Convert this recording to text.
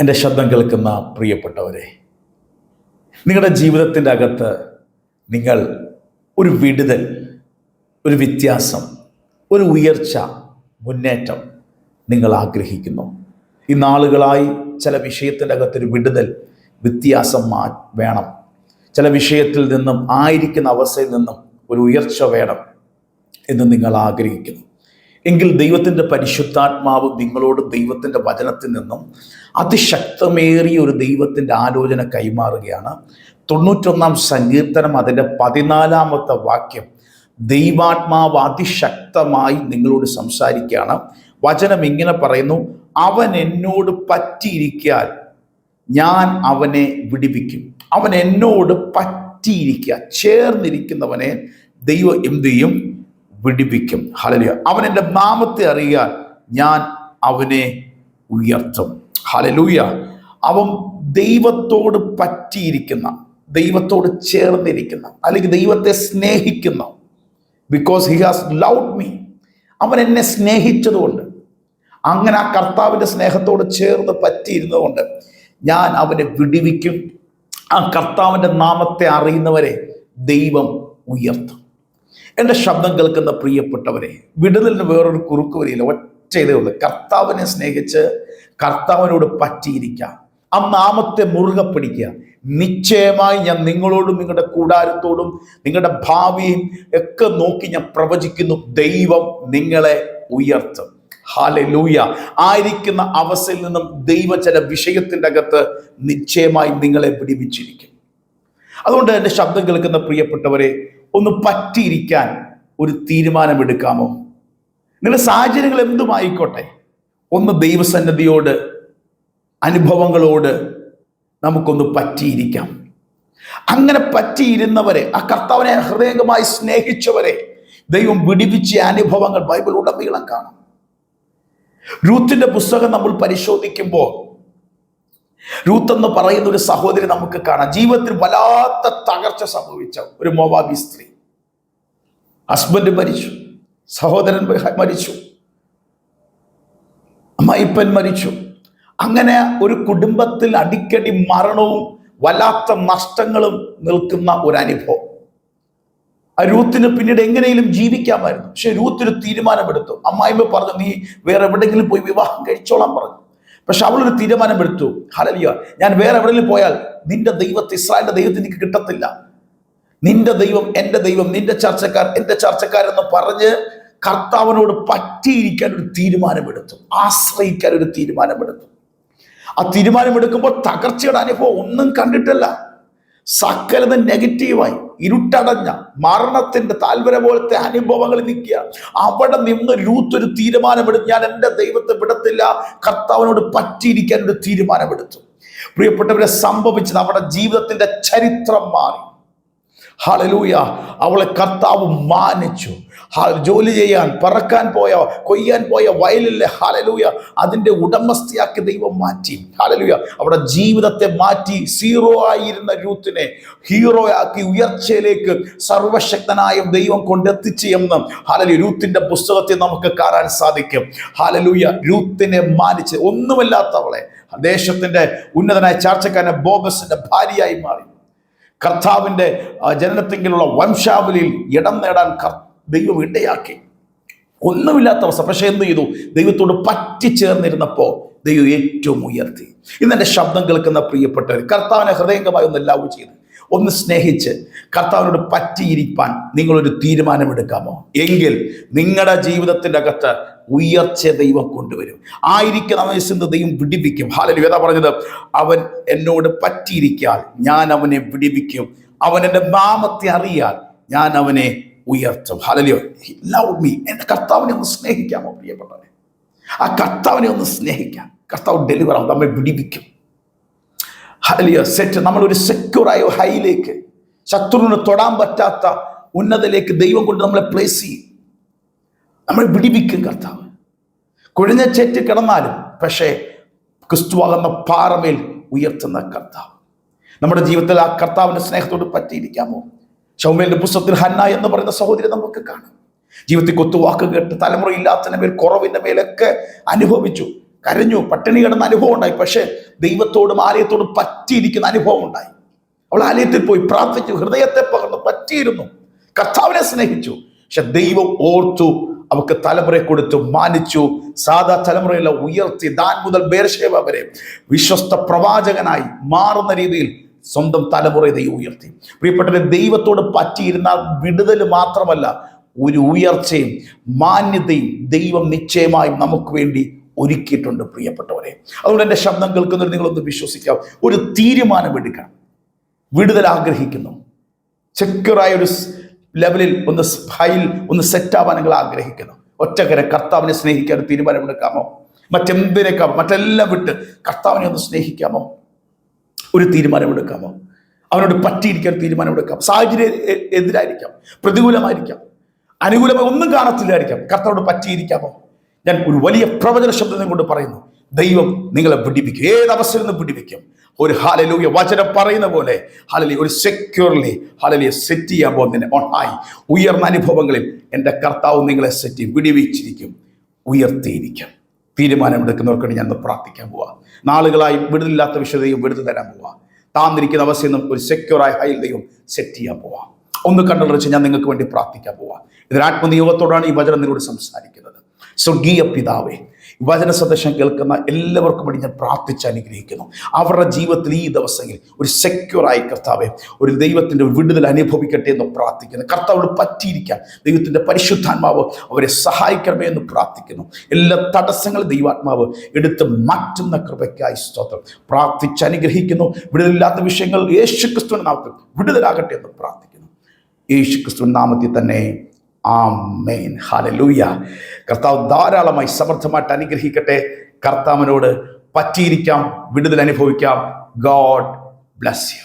എന്റെ ശബ്ദം കേൾക്കുന്ന പ്രിയപ്പെട്ടവരെ നിങ്ങളുടെ ജീവിതത്തിന്റെ അകത്ത് നിങ്ങൾ ഒരു വിടുതൽ ഒരു വ്യത്യാസം ഒരു ഉയർച്ച മുന്നേറ്റം നിങ്ങൾ ആഗ്രഹിക്കുന്നു. ഈ നാളുകളായി ചില വിഷയത്തിന്റെ അകത്തൊരു വിടുതൽ വ്യത്യാസം വേണം. ചില വിഷയത്തിൽ നിന്നും ആയിരിക്കുന്ന അവസ്ഥയിൽ നിന്നും ഒരു ഉയർച്ച വേണം എന്ന് നിങ്ങൾ ആഗ്രഹിക്കുന്നു. എങ്കിൽ ദൈവത്തിന്റെ പരിശുദ്ധാത്മാവ് നിങ്ങളോട് ദൈവത്തിന്റെ വചനത്തിൽ നിന്നും അതിശക്തമേറിയ ഒരു ദൈവത്തിന്റെ ആലോചന കൈമാറുകയാണ്. തൊണ്ണൂറ്റൊന്നാം സങ്കീർത്തനം അതിന്റെ പതിനാലാമത്തെ വാക്യം. ദൈവാത്മാവ് അതിശക്തമായി നിങ്ങളോട് സംസാരിക്കുകയാണ്. വചനം ഇങ്ങനെ പറയുന്നു അവൻ എന്നോട് പറ്റിയിരിക്കാൻ ഞാൻ അവനെ വിടിപ്പിക്കും അവൻ എന്നോട് പറ്റിയിരിക്കുക ചേർന്നിരിക്കുന്നവനെ ദൈവം എന്ത് ചെയ്യും? വിടിപ്പിക്കും ഹലലിയ അവൻ എന്റെ നാമത്തെ അറിയാൻ ഞാൻ അവനെ ഉയർത്തും. ഹലലൂയ അവൻ ദൈവത്തോട് പറ്റിയിരിക്കുന്ന ദൈവത്തോട് ചേർന്നിരിക്കുന്ന അല്ലെങ്കിൽ ദൈവത്തെ സ്നേഹിക്കുന്ന because he has loved me അവൻ എന്നെ സ്നേഹിച്ചതുകൊണ്ട് അങ്ങനെ ആ കർത്താവിന്റെ സ്നേഹത്തോട് ചേർന്ന് പറ്റിയിരുന്നതുകൊണ്ട് ഞാൻ അവനെ വിടിവിക്കും. ആ കർത്താവിന്റെ നാമത്തെ അറിയുന്നവരെ ദൈവം ഉയർത്തും. എന്റെ ശബ്ദം കേൾക്കുന്ന പ്രിയപ്പെട്ടവരെ വിടുതലിന് വേറൊരു കുറുക്ക് വരിയില്ല ഒറ്റ ഇതേ ഉള്ളൂ. കർത്താവിനെ സ്നേഹിച്ച് കർത്താവിനോട് പറ്റിയിരിക്കുക ആ നാമത്തെ മുറുകെ പിടിക്കുക. നിശ്ചയമായി ഞാൻ നിങ്ങളോടും നിങ്ങളുടെ കൂടാരത്തോടും നിങ്ങളുടെ ഭാവിയും ഒക്കെ നോക്കി ഞാൻ പ്രവചിക്കുന്നു ദൈവം നിങ്ങളെ ഉയർത്തും. ഹാലലൂയ ആയിരിക്കുന്ന അവസ്ഥയിൽ നിന്നും ദൈവ ചില വിഷയത്തിന്റെ അകത്ത് നിശ്ചയമായി നിങ്ങളെ പിടിപ്പിച്ചിരിക്കും അതുകൊണ്ട് എന്റെ ശബ്ദം കേൾക്കുന്ന പ്രിയപ്പെട്ടവരെ ഒന്ന് പറ്റിയിരിക്കാൻ ഒരു തീരുമാനമെടുക്കാമോ? നിങ്ങളുടെ സാഹചര്യങ്ങൾ എന്തുമായിക്കോട്ടെ? ഒന്ന് ദൈവസന്നദ്ധിയോട് അനുഭവങ്ങളോട് നമുക്കൊന്ന് പറ്റിയിരിക്കാം. അങ്ങനെ പറ്റിയിരുന്നവരെ ആ കർത്താവിനെ ഹൃദയംഗമായി സ്നേഹിച്ചവരെ ദൈവം വിടിവിച്ച അനുഭവങ്ങൾ ബൈബിൾ ഉടമീളം കാണാം. രൂത്തിന്റെ പുസ്തകം നമ്മൾ പരിശോധിക്കുമ്പോൾ രൂത്ത് എന്ന് പറയുന്ന ഒരു സഹോദരി നമുക്ക് കാണാം. ജീവിതത്തിൽ വല്ലാത്ത തകർച്ച സംഭവിച്ച ഒരു മോവാബി സ്ത്രീ. ഹസ്ബൻഡ് മരിച്ചു സഹോദരൻ മരിച്ചു അമ്മായിപ്പൻ മരിച്ചു. അങ്ങനെ ഒരു കുടുംബത്തിൽ അടിക്കടി മരണവും വല്ലാത്ത നഷ്ടങ്ങളും നിൽക്കുന്ന ഒരു അനുഭവം ആ രൂത്തിന് പിന്നീട് എങ്ങനെയും ജീവിക്കാമായിരുന്നു. പക്ഷെ രൂത്തിന് തീരുമാനമെടുത്തു. അമ്മായിമ്മ പറഞ്ഞു നീ വേറെ എവിടെയെങ്കിലും പോയി വിവാഹം കഴിച്ചോളാൻ പറഞ്ഞു. പക്ഷെ അവളൊരു തീരുമാനമെടുത്തു. ഹലലിയ ഞാൻ വേറെ എവിടെയെങ്കിലും പോയാൽ നിന്റെ ദൈവത്തെ ഇസ്രായേലിന്റെ ദൈവത്തിന് എനിക്ക് കിട്ടത്തില്ല. നിന്റെ ദൈവം എന്റെ ദൈവം നിന്റെ ചർച്ചക്കാർ എന്റെ ചർച്ചക്കാരെന്ന് പറഞ്ഞ് കർത്താവിനോട് പറ്റിയിരിക്കാൻ ഒരു തീരുമാനമെടുത്തു. ആശ്രയിക്കാൻ ഒരു തീരുമാനമെടുത്തു. ആ തീരുമാനമെടുക്കുമ്പോൾ തകർച്ചയുടെ അനുഭവം ഒന്നും കണ്ടിട്ടില്ല. സകലത നെഗറ്റീവായി ഇരുട്ടടഞ്ഞ മരണത്തിന്റെ താല്പര്യ പോലത്തെ അനുഭവങ്ങൾ നിൽക്കുക. അവിടെ നിന്ന് ലൂത്തൊരു തീരുമാനമെടുത്ത് ഞാൻ എന്റെ ദൈവത്തെ വിടത്തില്ല. കർത്താവിനോട് പറ്റിയിരിക്കാൻ ഒരു തീരുമാനമെടുത്തു. പ്രിയപ്പെട്ടവരെ സംഭവിച്ചത് അവിടെ ജീവിതത്തിന്റെ ചരിത്രം മാറി. ഹളലൂയ അവളെ കർത്താവ് മാനിച്ചു. ജോലി ചെയ്യാൻ പറക്കാൻ പോയ കൊയ്യാൻ പോയ വയലിലെ ഹാലലൂയ അതിന്റെ ഉടമസ്ഥയാക്കി ദൈവം മാറ്റി. ഹാലലൂയ അവിടെ ജീവിതത്തെ മാറ്റി സീറോ ആയിരുന്ന യൂത്തിനെ ഹീറോ ആക്കി ഉയർച്ചയിലേക്ക് സർവശക്തനായ ദൈവം കൊണ്ടെത്തിച്ചു എന്ന് ഹാലലു രൂത്തിന്റെ പുസ്തകത്തിൽ നമുക്ക് കാണാൻ സാധിക്കും. ഹാലലൂയ രൂത്തിനെ മാനിച്ച് ഒന്നുമില്ലാത്തവളെ ദേശത്തിന്റെ ഉന്നതനായ ചാർച്ചക്കാരനെ ബോബസിന്റെ ഭാര്യയായി മാറി. കർത്താവിന്റെ ജനനത്തെങ്കിലുള്ള വംശാവലിയിൽ ഇടം നേടാൻ ദൈവം ഇടയാക്കി. ഒന്നുമില്ലാത്ത അവസ്ഥ. പക്ഷേ എന്ത് ചെയ്തു? ദൈവത്തോട് പറ്റിച്ചേർന്നിരുന്നപ്പോൾ ദൈവം ഏറ്റവും ഉയർത്തി. ഇന്ന് എന്റെ ശബ്ദം കേൾക്കുന്ന പ്രിയപ്പെട്ടവർ കർത്താവിനെ ഹൃദയംഗമായി ഒന്ന് ലവ് ചെയ്ത് ഒന്ന് സ്നേഹിച്ച് കർത്താവിനോട് പറ്റിയിരിക്കാൻ നിങ്ങളൊരു തീരുമാനമെടുക്കാമോ? എങ്കിൽ നിങ്ങളുടെ ജീവിതത്തിന്റെ അകത്ത് ഉയർച്ച ദൈവം കൊണ്ടുവരും. ആയിരിക്കുന്ന വയസ്സിന് ദൈവം വിടിപ്പിക്കും ഹാലലി വേദ പറഞ്ഞത് അവൻ എന്നോട് പറ്റിയിരിക്കാൻ ഞാൻ അവനെ വിടിപ്പിക്കും അവൻ എന്റെ നാമത്തെ അറിയാൻ ഞാൻ അവനെ ഉയർത്തും. ഹാലലിയോ ലവ് മീ എന്റെ കർത്താവിനെ ഒന്ന് സ്നേഹിക്കാമോ പ്രിയപ്പെട്ടവനെ ആ കർത്താവിനെ ഒന്ന് സ്നേഹിക്കാം. കർത്താവ് ഡെലിവർ ആവും നമ്മെ വിടിപ്പിക്കും ഹാലലിയോ സെറ്റ് നമ്മളൊരു സെക്യൂറായ ഹൈയിലേക്ക് ശത്രുവിന് തൊടാൻ പറ്റാത്ത ഉന്നതയിലേക്ക് ദൈവം കൊണ്ട് നമ്മളെ പ്ലേസ് ചെയ്യും. നമ്മളെ വിടിവിക്കും കർത്താവ്. കുഴിഞ്ഞ ചേറ്റ് കിടന്നാലും പക്ഷേ ക്രിസ്തുവാകുന്ന പാറമേൽ ഉയർത്തുന്ന കർത്താവ്. നമ്മുടെ ജീവിതത്തിൽ ആ കർത്താവിന്റെ സ്നേഹത്തോട് പറ്റിയിരിക്കാമോ? ചൗമേലിന്റെ പുസ്തകത്തിൽ ഹന്ന എന്ന് പറയുന്ന സഹോദരി നമുക്ക് കാണാം. ജീവിതത്തിൽ കൊത്തുവാക്ക് കേട്ട് തലമുറ തലമുറയില്ലാത്തതിന്റെ മേൽ കുറവിന്റെ മേലൊക്കെ അനുഭവിച്ചു. കരഞ്ഞു പട്ടിണി കിടന്ന അനുഭവം ഉണ്ടായി. പക്ഷേ ദൈവത്തോടും ആലയത്തോടും പറ്റിയിരിക്കുന്ന അനുഭവം ഉണ്ടായി. അവൾ ആലയത്തിൽ പോയി പ്രാർത്ഥിച്ചു ഹൃദയത്തെ പകർന്നു പറ്റിയിരുന്നു. കർത്താവിനെ സ്നേഹിച്ചു. പക്ഷെ ദൈവം ഓർത്തു അവക്ക് തലമുറയെ കൊടുത്തു മാനിച്ചു സാധാ തലമുറയിലെ ഉയർത്തി ദാൻ മുതൽ ബേർഷേവ വരെ വിശ്വസ്ത പ്രവാചകനായി മാറുന്ന രീതിയിൽ സ്വന്തം തലമുറയെ ദൈവം ഉയർത്തി. പ്രിയപ്പെട്ടവരെ ദൈവത്തോട് പറ്റിയിരുന്ന വിടുതൽ മാത്രമല്ല ഒരു ഉയർച്ചയും മാന്യതയും ദൈവം നിശ്ചയമായും നമുക്ക് വേണ്ടി ഒരുക്കിയിട്ടുണ്ട് പ്രിയപ്പെട്ടവരെ. അതുകൊണ്ട് എന്റെ ശബ്ദം കേൾക്കുന്നവർ നിങ്ങളൊന്ന് വിശ്വസിക്കാം ഒരു തീരുമാനമെടുക്കണം വിടുതൽ ആഗ്രഹിക്കുന്നു. ചെക്കറായ ഒരു ലെവലിൽ ഒന്ന് ഫയൽ ഒന്ന് സെറ്റാവാൻ നിങ്ങൾ ആഗ്രഹിക്കുന്നു. ഒറ്റക്കരെ കർത്താവിനെ സ്നേഹിക്കാൻ തീരുമാനമെടുക്കാമോ? മറ്റെന്തിനേക്കാൾ മറ്റെല്ലാം വിട്ട് കർത്താവിനെ ഒന്ന് സ്നേഹിക്കാമോ? ഒരു തീരുമാനമെടുക്കാമോ? അവനോട് പറ്റിയിരിക്കാൻ തീരുമാനമെടുക്കാം. സാഹചര്യം എതിരായിരിക്കാം. പ്രതികൂലമായിരിക്കാം. അനുകൂലമായി ഒന്നും കാണത്തില്ലായിരിക്കാം. കർത്താവോട് പറ്റിയിരിക്കാമോ? ഞാൻ ഒരു വലിയ പ്രവചന ശബ്ദം കൊണ്ട് പറയുന്നു. ദൈവം നിങ്ങളെ പിടിപ്പിക്കും. ഏത് അവസരം നിന്ന് പിടിപ്പിക്കും? ഒരു ഹാലലൂയ വചനം പറയുന്ന പോലെ ഹാലലി ഒരു സെക്യൂർലി ഹാലലിയെ സെറ്റ് ചെയ്യാൻ പോകുന്നതിന് ഓണായി ഉയർന്ന അനുഭവങ്ങളിൽ എന്റെ കർത്താവ് നിങ്ങളെ സെറ്റ് ചെയ്യും പിടിവിച്ചിരിക്കും ഉയർത്തിയിരിക്കും. തീരുമാനമെടുക്കുന്നവർക്ക് വേണ്ടി ഞാൻ പ്രാർത്ഥിക്കാൻ പോവാ. നാളുകളായി വിടുതലില്ലാത്ത വിഷയതയും വിടുതൽ തരാൻ പോവാ. താന്നിരിക്കുന്ന അവസ്ഥയിൽ ഒരു സെക്യൂറായ ഹൈൽ ദൈവം സെറ്റ് ചെയ്യാൻ പോവാ. ഒന്ന് കണ്ടുപിടിച്ച് ഞാൻ നിങ്ങൾക്ക് വേണ്ടി പ്രാർത്ഥിക്കാൻ പോവാ. ഇതിന് ആത്മനിയോഗത്തോടാണ് ഈ വചനം നിങ്ങളോട് സംസാരിക്കുന്നത്. സ്വർഗീയ പിതാവേ വചന സന്ദേശം കേൾക്കുന്ന എല്ലാവർക്കും വേണ്ടി ഞാൻ പ്രാർത്ഥിച്ച് അനുഗ്രഹിക്കുന്നു. അവരുടെ ജീവിതത്തിൽ ഈ ദിവസങ്ങളിൽ ഒരു സെക്യൂറായി കർത്താവെ ഒരു ദൈവത്തിന്റെ വിടുതൽ അനുഭവിക്കട്ടെ എന്ന് പ്രാർത്ഥിക്കുന്നു. കർത്താവോട് പറ്റിയിരിക്കാൻ ദൈവത്തിന്റെ പരിശുദ്ധാത്മാവ് അവരെ സഹായിക്കണമേ എന്ന് പ്രാർത്ഥിക്കുന്നു. എല്ലാ തടസ്സങ്ങളും ദൈവാത്മാവ് എടുത്ത് മാറ്റുന്ന കൃപയ്ക്കായി സ്തോത്രം. പ്രാർത്ഥിച്ച് അനുഗ്രഹിക്കുന്നു. വിടുതലില്ലാത്ത വിഷയങ്ങൾ യേശു ക്രിസ്തുവിന്റെ നാമത്തിൽ വിടുതലാകട്ടെ എന്ന് പ്രാർത്ഥിക്കുന്നു. യേശു നാമത്തിൽ തന്നെ ആമേൻ. ഹാലലൂയ കർത്താവ് ധാരാളമായി സമർത്ഥമായിട്ട് അനുഗ്രഹിക്കട്ടെ. കർത്താവിനോട് പറ്റിയിരിക്കാം വിടുതൽ അനുഭവിക്കാം. God bless you.